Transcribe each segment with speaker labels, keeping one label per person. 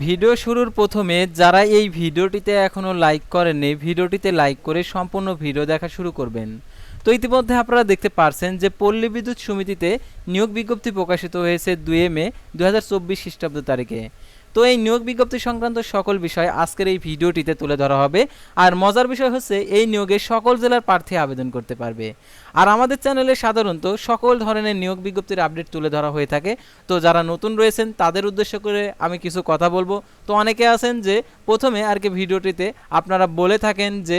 Speaker 1: Video শুরুর প্রথমে যারা এই ভিডিওটিতে এখনও লাইক করেননি, ভিডিওটিতে লাইক করে সম্পূর্ণ ভিডিও দেখা শুরু করবেন। তো ইতিমধ্যে আপনারা দেখতে পারছেন যে পল্লী বিদ্যুৎ সমিতিতে নিয়োগ বিজ্ঞপ্তি প্রকাশিত হয়েছে দুই মে দু হাজার চব্বিশ খ্রিস্টাব্দ তারিখে। তো এই নিয়োগ বিজ্ঞপ্তি সংক্রান্ত সকল বিষয় আজকের এই ভিডিওটিতে তুলে ধরা হবে। আর মজার বিষয় হচ্ছে, এই নিয়োগে সকল জেলার প্রার্থী আবেদন করতে পারবে। আর আমাদের চ্যানেলে সাধারণত সকল ধরনের নিয়োগ বিজ্ঞপ্তির আপডেট তুলে ধরা হয়ে থাকে। তো যারা নতুন রয়েছেন, তাদের উদ্দেশ্য করে আমি কিছু কথা বলব। তো অনেকে আছেন যে, প্রথমে আর কি ভিডিওটিতে আপনারা বলে থাকেন যে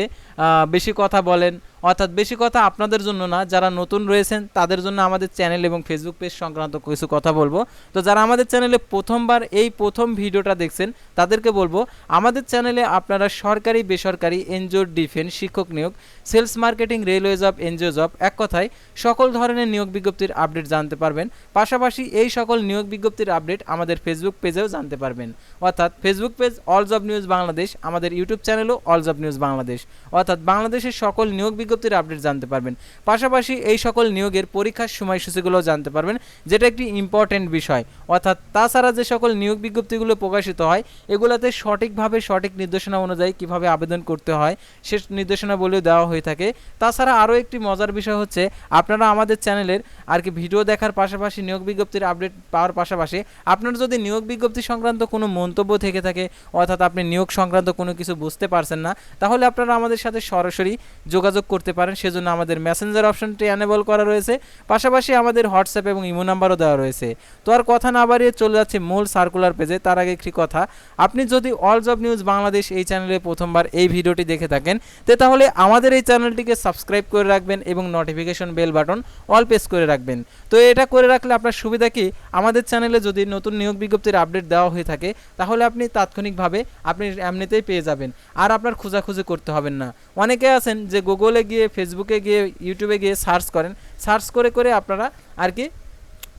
Speaker 1: বেশি কথা বলেন। অর্থাৎ বেশি কথা আপনাদের জন্য না, যারা নতুন রয়েছেন তাদের জন্য আমাদের চ্যানেল এবং ফেসবুক পেজ সংক্রান্ত কিছু কথা বলব। তো যারা আমাদের চ্যানেলে প্রথমবার এই প্রথম ভিডিওটা দেখছেন, তাদেরকে বলব, আমাদের চ্যানেলে আপনারা সরকারি, বেসরকারি, এনজিও, ডিফেন্স, শিক্ষক নিয়োগ, sales marketing, railway job, NGO job, এক কথায় সকল ধরনের নিয়োগ বিজ্ঞপ্তির আপডেট জানতে পারবেন। পাশাপাশি এই সকল নিয়োগ বিজ্ঞপ্তির আপডেট আমাদের ফেসবুক পেজেও জানতে পারবেন। অর্থাৎ Facebook page all job news Bangladesh আমাদের ইউটিউব চ্যানেলও অল জব নিউজ বাংলাদেশ অর্থাৎ বাংলাদেশের সকল নিয়োগ বিজ্ঞপ্তির আপডেট জানতে পারবেন। পাশাপাশি এই সকল নিয়োগের পরীক্ষার সময়সূচিগুলোও জানতে পারবেন, যেটা একটি ইম্পর্টেন্ট বিষয়। অর্থাৎ তাছাড়া যে সকল নিয়োগ বিজ্ঞপ্তিগুলো প্রকাশিত হয়, এগুলোতে সঠিকভাবে সঠিক নির্দেশনা অনুযায়ী কীভাবে আবেদন করতে হয়, সে নির্দেশনা বলেও দেওয়া হয়ে থাকে। তাছাড়া আরও একটি মজার বিষয় হচ্ছে, আপনারা আমাদের চ্যানেলের আর কি ভিডিও দেখার পাশাপাশি নিয়োগ বিজ্ঞপ্তির আপডেট পাওয়ার পাশাপাশি আপনার যদি নিয়োগ বিজ্ঞপ্তি সংক্রান্ত কোনো মন্তব্য থেকে থাকে, অর্থাৎ আপনি নিয়োগ সংক্রান্ত কোনো কিছু বুঝতে পারছেন না, তাহলে আপনারা আমাদের সাথে সরাসরি যোগাযোগ করতে পারেন। সেজন্য আমাদের মেসেঞ্জার অপশনটি অ্যানেবল করা রয়েছে। পাশাপাশি আমাদের হোয়াটসঅ্যাপ এবং ইমো নাম্বারও দেওয়া রয়েছে। তো আর কথা না বাড়িয়ে চলে যাচ্ছে মূল সার্কুলার পেজে তার আগে একটি কথা, আপনি যদি অল জব নিউজ বাংলাদেশ এই চ্যানেলে প্রথমবার এই ভিডিওটি দেখে থাকেন, তে তাহলে আমাদের এই চ্যানেলটিকে সাবস্ক্রাইব করে রাখবেন এবং notification bell button all press করে রাখবেন। তো এটা করে রাখলে আপনার সুবিধা কি? আমাদের চ্যানেলে যদি নতুন নিয়োগ বিজ্ঞপ্তির আপডেট দেওয়া হয়ে থাকে, তাহলে আপনি তাৎক্ষণিকভাবে আপনি এমনিতেই পেয়ে যাবেন। আর আপনার খোঁজাখুঁজি করতে হবেন না। অনেকে আছেন যে গুগলে গিয়ে ফেসবুকে গিয়ে ইউটিউবে গিয়ে সার্চ করেন। সার্চ করে করে আপনারা আর কি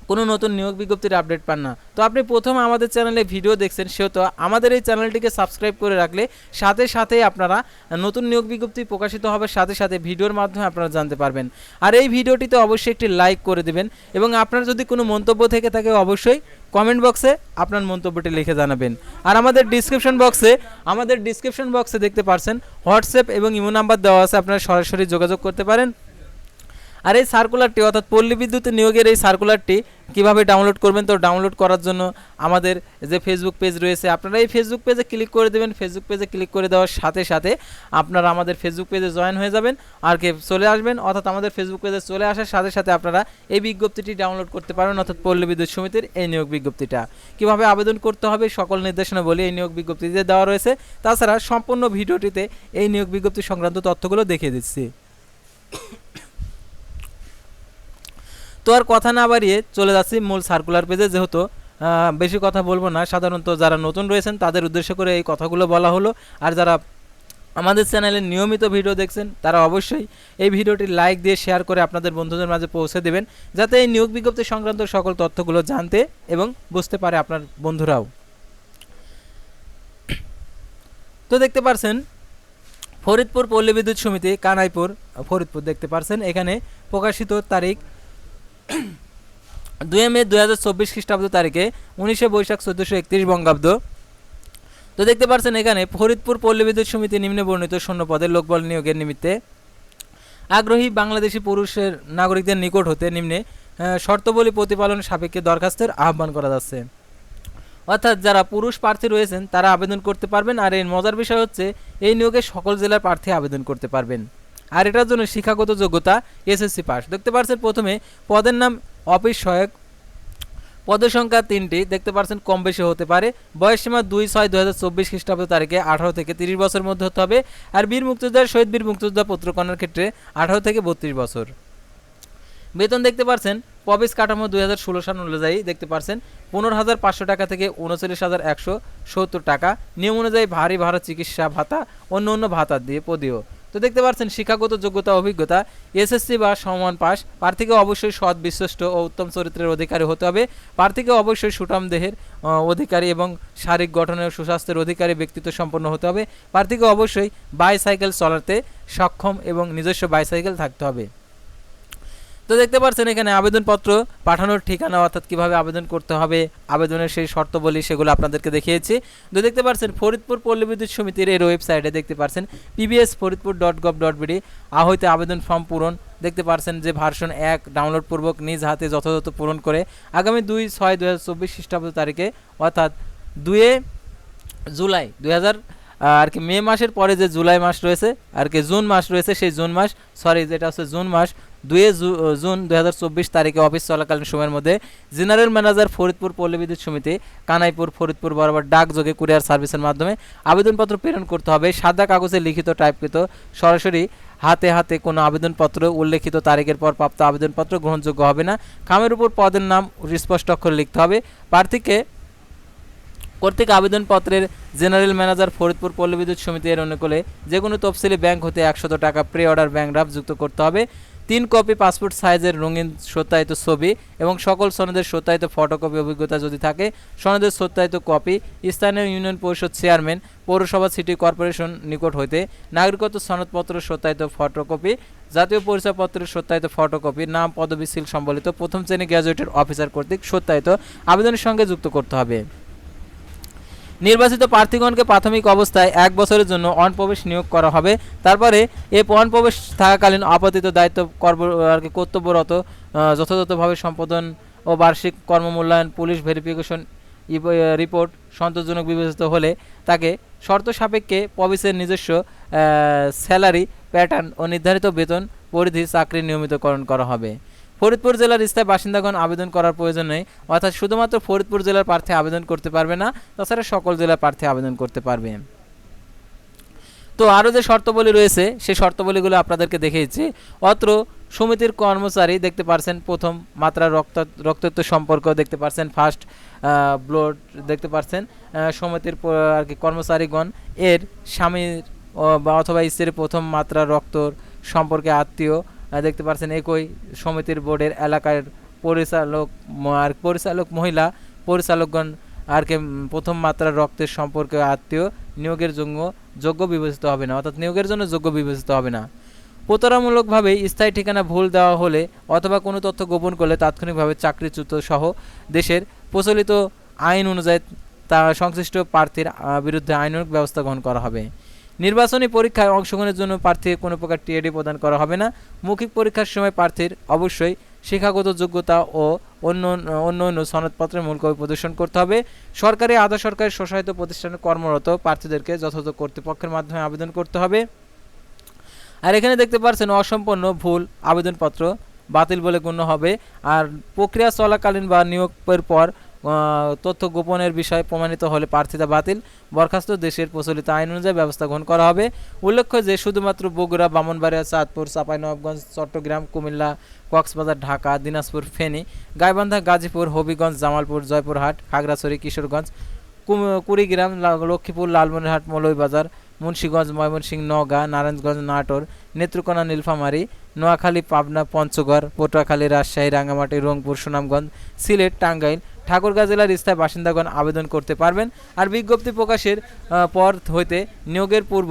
Speaker 1: কোনো নতুন নিয়োগ বিজ্ঞপ্তির আপডেট পান না। তো আপনি প্রথম আমাদের চ্যানেলে ভিডিও দেখছেন সেহেতু আমাদের এই চ্যানেলটিকে সাবস্ক্রাইব করে রাখলে সাথে সাথে আপনারা নতুন নিয়োগ বিজ্ঞপ্তি প্রকাশিত হবে সাথে সাথে ভিডিওর মাধ্যমে আপনারা জানতে পারবেন। আর এই ভিডিওটিতে অবশ্যই একটি লাইক করে দেবেন এবং আপনার যদি কোনো মন্তব্য থেকে থাকে, অবশ্যই কমেন্ট বক্সে আপনার মন্তব্যটি লিখে জানাবেন। আর আমাদের ডিসক্রিপশন বক্সে, আমাদের ডিসক্রিপশন বক্সে দেখতে পারছেন, হোয়াটসঅ্যাপ এবং ইমো নাম্বার দেওয়া আছে, আপনারা সরাসরি যোগাযোগ করতে পারেন। আর এই সার্কুলারটি অর্থাৎ পল্লী বিদ্যুৎ নিয়োগের এই সার্কুলারটি কীভাবে ডাউনলোড করবেন? তো ডাউনলোড করার জন্য আমাদের যে ফেসবুক পেজ রয়েছে, আপনারা এই ফেসবুক পেজে ক্লিক করে দেবেন। ফেসবুক পেজে ক্লিক করে দেওয়ার সাথে সাথে আপনারা আমাদের ফেসবুক পেজে জয়েন হয়ে যাবেন আর কে চলে আসবেন। অর্থাৎ আমাদের ফেসবুক পেজে চলে আসার সাথে সাথে আপনারা এই বিজ্ঞপ্তিটি ডাউনলোড করতে পারবেন। অর্থাৎ পল্লী বিদ্যুৎ সমিতির এই নিয়োগ বিজ্ঞপ্তিটা। কীভাবে আবেদন করতে হবে সকল নির্দেশনা বলে এই নিয়োগ বিজ্ঞপ্তিতে দেওয়া রয়েছে। তাছাড়া সম্পূর্ণ ভিডিওটিতে এই নিয়োগ বিজ্ঞপ্তি সংক্রান্ত তথ্যগুলো দেখিয়ে দিচ্ছি। তো আর কথা না বাড়িয়ে চলে যাচ্ছি মূল সার্কুলার পেজে যেহেতু বেশি কথা বলব না, সাধারণত যারা নতুন রয়েছেন তাদের উদ্দেশ্য করে এই কথাগুলো বলা হলো। আর যারা আমাদের চ্যানেলে নিয়মিত ভিডিও দেখছেন, তারা অবশ্যই এই ভিডিওটি লাইক দিয়ে শেয়ার করে আপনাদের বন্ধুদের মাঝে পৌঁছে দেবেন, যাতে এই নিয়োগ বিজ্ঞপ্তি সংক্রান্ত সকল তথ্যগুলো জানতে এবং বুঝতে পারে আপনার বন্ধুরাও। তো দেখতে পারছেন, ফরিদপুর পল্লী বিদ্যুৎ সমিতি, কানাইপুর, ফরিদপুর দেখতে পারছেন। এখানে প্রকাশিত তারিখ দুই মে দু হাজার চব্বিশ খ্রিস্টাব্দ তারিখে উনিশে বৈশাখ চোদ্দোশো একত্রিশ বঙ্গাব্দ। তো দেখতে পাচ্ছেন এখানে ফরিদপুর পল্লী বিদ্যুৎ সমিতি নিম্নে বর্ণিত শূন্য পদের লোকবল নিয়োগের নিমিত্তে আগ্রহী বাংলাদেশি পুরুষের নাগরিকদের নিকট হতে নিম্নে শর্তাবলী প্রতিপালন সাপেক্ষে দরখাস্তের আহ্বান করা যাচ্ছে। অর্থাৎ যারা পুরুষ প্রার্থী রয়েছেন, তারা আবেদন করতে পারবেন, আর এর মজার বিষয় হচ্ছে, এই নিয়োগে সকল জেলার প্রার্থী আবেদন করতে পারবেন। আর এটার জন্য শিক্ষাগত যোগ্যতা এসএসসি পাস। দেখতে পাচ্ছেন প্রথমে পদের নাম অফিস সহায়ক। পদের সংখ্যা তিনটি, দেখতে পাচ্ছেন কম বেশি হতে পারে। বয়স সীমা দুই ছয় দু হাজার চব্বিশ খ্রিস্টাব্দ তারিখে আঠারো থেকে তিরিশ বছরের মধ্যে হতে হবে। আর বীর মুক্তিযোদ্ধার শহীদ বীর মুক্তিযোদ্ধা পুত্রকন্যার ক্ষেত্রে আঠারো থেকে বত্রিশ বছর। বেতন দেখতে পাচ্ছেন প্রবেশ কাঠামো দুই হাজার ষোলো সাল অনুযায়ী দেখতে পাচ্ছেন পনেরো হাজার পাঁচশো টাকা থেকে উনচল্লিশ হাজার একশো সত্তর টাকা। নিয়ম অনুযায়ী ভারী ভাড়া চিকিৎসা ভাতা অন্য অন্য ভাতা দিয়ে পদীয়। তো দেখতে পাচ্ছেন শিক্ষাগত যোগ্যতা, অভিজ্ঞতা, এসএসসি বা সমান পাস প্রার্থীকে অবশ্যই সৎ, বিশ্বস্ত ও উত্তম চরিত্রের অধিকারী হতে হবে। প্রার্থীকে অবশ্যই সুটাম দেহের অধিকারী এবং শারীরিক গঠনের সুস্বাস্থ্যের অধিকারী ব্যক্তিত্ব সম্পন্ন হতে হবে। প্রার্থীকে অবশ্যই বাইসাইকেল চলাতে সক্ষম এবং নিজস্ব বাইসাইকেল থাকতে হবে। তো দেখতে পাচ্ছেন এখানে আবেদনপত্র, পাঠানোর ঠিকানা অর্থাৎ কীভাবে আবেদন করতে হবে, আবেদনের সেই শর্তাবলী সেগুলো আপনাদেরকে দেখিয়েছি। তো দেখতে পাচ্ছেন ফরিদপুর পল্লী বিদ্যুৎ সমিতির এর ওয়েবসাইটে দেখতে পাচ্ছেন PBS Faridpur dot gov dot BD আহইতে আবেদন ফর্ম পূরণ। দেখতে পাচ্ছেন যে ভার্সন এক ডাউনলোড পূর্বক নিজ হাতে যথাযথ পূরণ করে আগামী দুই ছয় দু হাজার চব্বিশ খ্রিস্টাব্দ তারিখে অর্থাৎ দুয়ে জুলাই দুই হাজার আর কি মে মাসের পরে যে জুলাই মাস রয়েছে, আর কি জুন মাস রয়েছে, সেই জুন মাস সরি যেটা হচ্ছে জুন মাস দুয়ে জুন দুই হাজার চব্বিশ তারিখে অফিস চলাকালীন সময়ের মধ্যে জেনারেল ম্যানেজার ফরিদপুর পল্লী বিদ্যুৎ সমিতি, কানাইপুর, ফরিদপুর, বরাবর ডাকযোগে কুরিয়ার সার্ভিসের মাধ্যমে আবেদনপত্র প্রেরণ করতে হবে। সাদা কাগজে লিখিত টাইপকৃত, সরাসরি হাতে হাতে কোনো আবেদনপত্র, উল্লেখিত তারিখের পর প্রাপ্ত আবেদনপত্র গ্রহণযোগ্য হবে না। খামের উপর পদের নাম স্পষ্ট অক্ষরে লিখতে হবে। প্রার্থীকে কর্তৃক আবেদনপত্রের জেনারেল ম্যানেজার ফরিদপুর পল্লী বিদ্যুৎ সমিতি এর অনুকূলে যে কোনো তফসিলি ব্যাংক হতে একশত টাকা প্রি অর্ডার ব্যাংক ড্রাফট যুক্ত করতে হবে। তিন কপি পাসপোর্ট সাইজের রঙিন সত্যায়িত ছবি এবং সকল সনদের সত্যায়িত ফটোকপি অভিজ্ঞতা যদি থাকে, সনদের সত্যায়িত কপি স্থানীয় ইউনিয়ন পরিষদ চেয়ারম্যান, পৌরসভা, সিটি কর্পোরেশন নিকট হইতে নাগরিকত্ব সনদপত্র সত্যায়িত ফটোকপি, জাতীয় পরিচয়পত্রের সত্যায়িত ফটোকপি, নাম, পদবি, সিল সম্বলিত প্রথম শ্রেণি গ্র্যাজুয়েটের অফিসার কর্তৃক সত্যায়িত আবেদনের সঙ্গে যুক্ত করতে হবে। নির্বাচিত প্রার্থীগণকে প্রাথমিক অবস্থায় এক বছরের জন্য অনপ্রবেশ নিয়োগ করা হবে। তারপরে এ অনপ্রবেশ থাকাকালীন আপাতত দায়িত্ব কর্ম আর কি কর্তব্যরত যথাযথভাবে সম্পাদন ও বার্ষিক কর্মমূল্যায়ন পুলিশ ভেরিফিকেশন রিপোর্ট সন্তোষজনক বিবেচিত হলে তাকে শর্ত সাপেক্ষে পবিসের নিজস্ব স্যালারি প্যাটার্ন ও নির্ধারিত বেতন পরিধি চাকরি নিয়মিতকরণ করা হবে। ফরিদপুর জেলার স্থায়ী বাসিন্দাগণ আবেদন করার প্রয়োজন নেই, অর্থাৎ শুধুমাত্র ফরিদপুর জেলার প্রার্থী আবেদন করতে পারবে না, তাছাড়া সকল জেলার প্রার্থী আবেদন করতে পারবে। তো আরও যে শর্তাবলী রয়েছে, সেই শর্তাবলীগুলো আপনাদেরকে দেখিয়েছি। অত্র সমিতির কর্মচারী দেখতে পারছেন, প্রথম মাত্রা রক্ত, রক্তত্ব সম্পর্ক দেখতে পারছেন ফার্স্ট ব্লড দেখতে পারছেন সমিতির আর কি কর্মচারীগণ। এর স্বামীর অথবা স্ত্রীর প্রথম মাত্রা রক্তর সম্পর্কে আত্মীয় দেখতে পাচ্ছেন একই সমিতির বোর্ডের এলাকার পরিচালক আর পরিচালক মহিলা পরিচালকগণ আর কি প্রথম মাত্রার রক্তের সম্পর্কে আত্মীয় নিয়োগের জন্য যোগ্য বিবেচিত হবে না, অর্থাৎ নিয়োগের জন্য যোগ্য বিবেচিত হবে না। প্রতারণামূলকভাবে স্থায়ী ঠিকানা ভুল দেওয়া হলে অথবা কোনো তথ্য গোপন করলে তাৎক্ষণিকভাবে চাকরিচ্যুত সহ দেশের প্রচলিত আইন অনুযায়ী তা সংশ্লিষ্ট প্রার্থীর বিরুদ্ধে আইনানুগ ব্যবস্থা গ্রহণ করা হবে। নির্বাচনী পরীক্ষায় অংশগ্রহণের জন্য প্রার্থীকে কোনো প্রকার টিএডি প্রদান করা হবে না। মৌখিক পরীক্ষার সময় প্রার্থীর অবশ্যই শিক্ষাগত যোগ্যতা ও অন্য অন্য অন্য সনদপত্রের মূল কপি প্রদর্শন করতে হবে। সরকারি আধা সরকারি স্বশাসিত প্রতিষ্ঠানে কর্মরত প্রার্থীদেরকে যথাযথ কর্তৃপক্ষের মাধ্যমে আবেদন করতে হবে। আর এখানে দেখতে পাচ্ছেন, অসম্পন্ন ভুল আবেদনপত্র বাতিল বলে গণ্য হবে। আর প্রক্রিয়া চলাকালীন বা নিয়োগের পর তথ্য গোপনের বিষয় প্রমাণিত হলে প্রার্থিতা বাতিল। বরখাস্ত দেশের প্রচলিত আইন অনুযায়ী ব্যবস্থা গ্রহণ করা হবে। উল্লেখ্য যে, শুধুমাত্র বগুড়া, বামনবাড়িয়া, চাঁদপুর চাঁপাইনবাবগঞ্জ চট্টগ্রাম, কুমিল্লা, কক্সবাজার, ঢাকা, দিনাজপুর, ফেনী, গাইবান্ধা, গাজীপুর, হবিগঞ্জ, জামালপুর, জয়পুরহাট, খাগড়াছড়ি, কিশোরগঞ্জ কুড়িগ্রাম লক্ষ্মীপুর, লালমনিরহাট, মৌলভীবাজার, মুন্সীগঞ্জ, ময়মনসিংহ, নওগাঁ, নারায়ণগঞ্জ, নাটোর, নেত্রকোনা, নীলফামারী, নোয়াখালী, পাবনা, পঞ্চগড়, পটুয়াখালী, রাজশাহী, রাঙ্গামাটি, রংপুর, সুনামগঞ্জ, সিলেট, টাঙ্গাইল ঠাকুরগাঁ জেলার স্থায়ী বাসিন্দাগণ আবেদন করতে পারবেন। আর বিজ্ঞপ্তি প্রকাশের পর হইতে নিয়োগের পূর্ব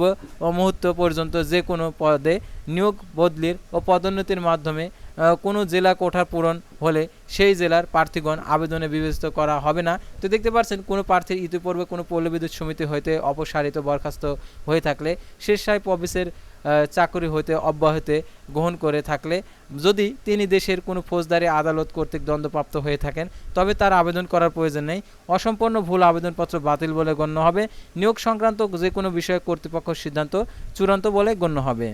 Speaker 1: মুহূর্ত পর্যন্ত যে কোনো পদে নিয়োগ বদলির ও পদোন্নতির মাধ্যমে কোনো জেলা কোঠার পূরণ হলে সেই জেলার প্রার্থীগণ আবেদনে বিবেচিত করা হবে না। তো দেখতে পাচ্ছেন কোনো প্রার্থীর ইতিপূর্বে কোনো পল্লী বিদ্যুৎ সমিতি হইতে অপসারিত বরখাস্ত হয়ে থাকলে স্বেচ্ছায় অফিসের আহ, চাকরি হইতে, অব্যাহতি গ্রহণ করে থাকলে, যদি তিনি দেশের কোনো ফৌজদারি আদালত কর্তৃক দণ্ডপ্রাপ্ত হয়ে থাকেন, তবে তার আবেদন করার প্রয়োজন নেই। অসম্পূর্ণ ভুল আবেদনপত্র বাতিল বলে গণ্য হবে। নিয়োগ সংক্রান্ত যে কোনো বিষয়ে কর্তৃপক্ষ সিদ্ধান্ত চূড়ান্ত বলে গণ্য হবে।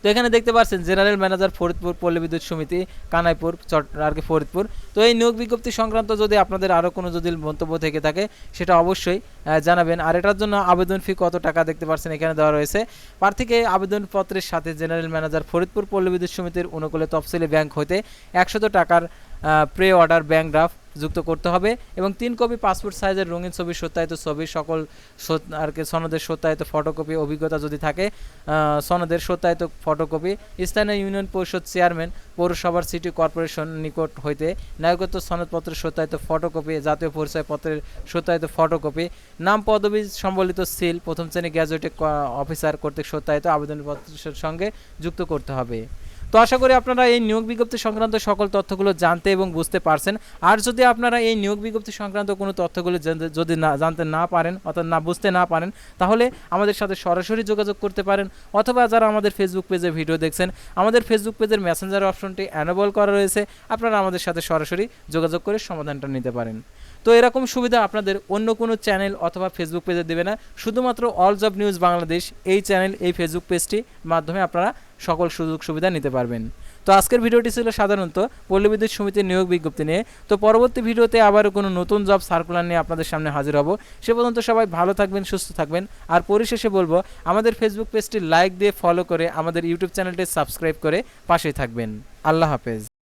Speaker 1: তো এখানে দেখতে পাচ্ছেন, জেনারেল ম্যানেজার ফরিদপুর পল্লী বিদ্যুৎ সমিতি, কানাইপুর চট আর কি ফরিদপুর। তো এই নিয়োগ বিজ্ঞপ্তি সংক্রান্ত যদি আপনাদের আরও কোনো যদি মন্তব্য থেকে থাকে, সেটা অবশ্যই জানাবেন। আর এটার জন্য আবেদন ফি কত টাকা দেখতে পাচ্ছেন এখানে দেওয়া রয়েছে। প্রার্থীকে আবেদনপত্রের সাথে জেনারেল ম্যানেজার ফরিদপুর পল্লী বিদ্যুৎ সমিতির অনুকূলে তফসিলি ব্যাংক হইতে একশত টাকার প্রে অর্ডার ব্যাংক ড্রাফট যুক্ত করতে হবে এবং তিন কপি পাসপোর্ট সাইজের রঙিন ছবি সত্যায়িত ছবি, সকল আর কি সনদের সত্যায়িত ফটোকপি অভিজ্ঞতা যদি থাকে সনদের সত্যায়িত ফটোকপি স্থানীয় ইউনিয়ন পরিষদ চেয়ারম্যান পৌরসভার সিটি কর্পোরেশন নিকট হইতে নাগরিকত্ব সনদপত্রের সত্যায়িত ফটোকপি জাতীয় পরিচয়পত্রের সত্যায়িত ফটোকপি নাম পদবি সম্বলিত সিল প্রথম শ্রেণি গ্র্যাজুয়েট অফিসার কর্তৃক সত্যায়িত আবেদনপত্রের সঙ্গে যুক্ত করতে হবে। তো আশা করি আপনারা এই নিয়োগ বিজ্ঞপ্তি সংক্রান্ত সকল তথ্যগুলো জানতে এবং বুঝতে পারছেন। আর যদি আপনারা এই নিয়োগ বিজ্ঞপ্তি সংক্রান্ত কোনো তথ্যগুলো যদি না, জানতে না পারেন, অর্থাৎ না বুঝতে না পারেন, তাহলে আমাদের সাথে সরাসরি যোগাযোগ করতে পারেন অথবা যারা আমাদের ফেসবুক পেজে ভিডিও দেখছেন, আমাদের ফেসবুক পেজের মেসেঞ্জার অপশনটি অ্যানেবল করা রয়েছে। আপনারা আমাদের সাথে সরাসরি যোগাযোগ করে সমাধানটা নিতে পারেন। তো এরকম সুবিধা আপনাদের অন্য কোনো চ্যানেল অথবা ফেসবুক পেজে দেবে না। শুধুমাত্র অল জব নিউজ বাংলাদেশ এই চ্যানেল, এই ফেসবুক পেজটি মাধ্যমে আপনারা সকল সুযোগ সুবিধা নিতে পারবেন। তো আজকের ভিডিওটি ছিল সাধারণত পল্লী বিদ্যুৎ সমিতির নিয়োগ বিজ্ঞপ্তি নিয়ে। তো পরবর্তী ভিডিওতে আবারও কোনো নতুন জব সার্কুলার নিয়ে আপনাদের সামনে হাজির হব। সে পর্যন্ত সবাই ভালো থাকবেন, সুস্থ থাকবেন। আর পরিশেষে বলব, আমাদের ফেসবুক পেজটি লাইক দিয়ে ফলো করে আমাদের ইউটিউব চ্যানেলটি সাবস্ক্রাইব করে পাশেই থাকবেন। আল্লাহ হাফেজ।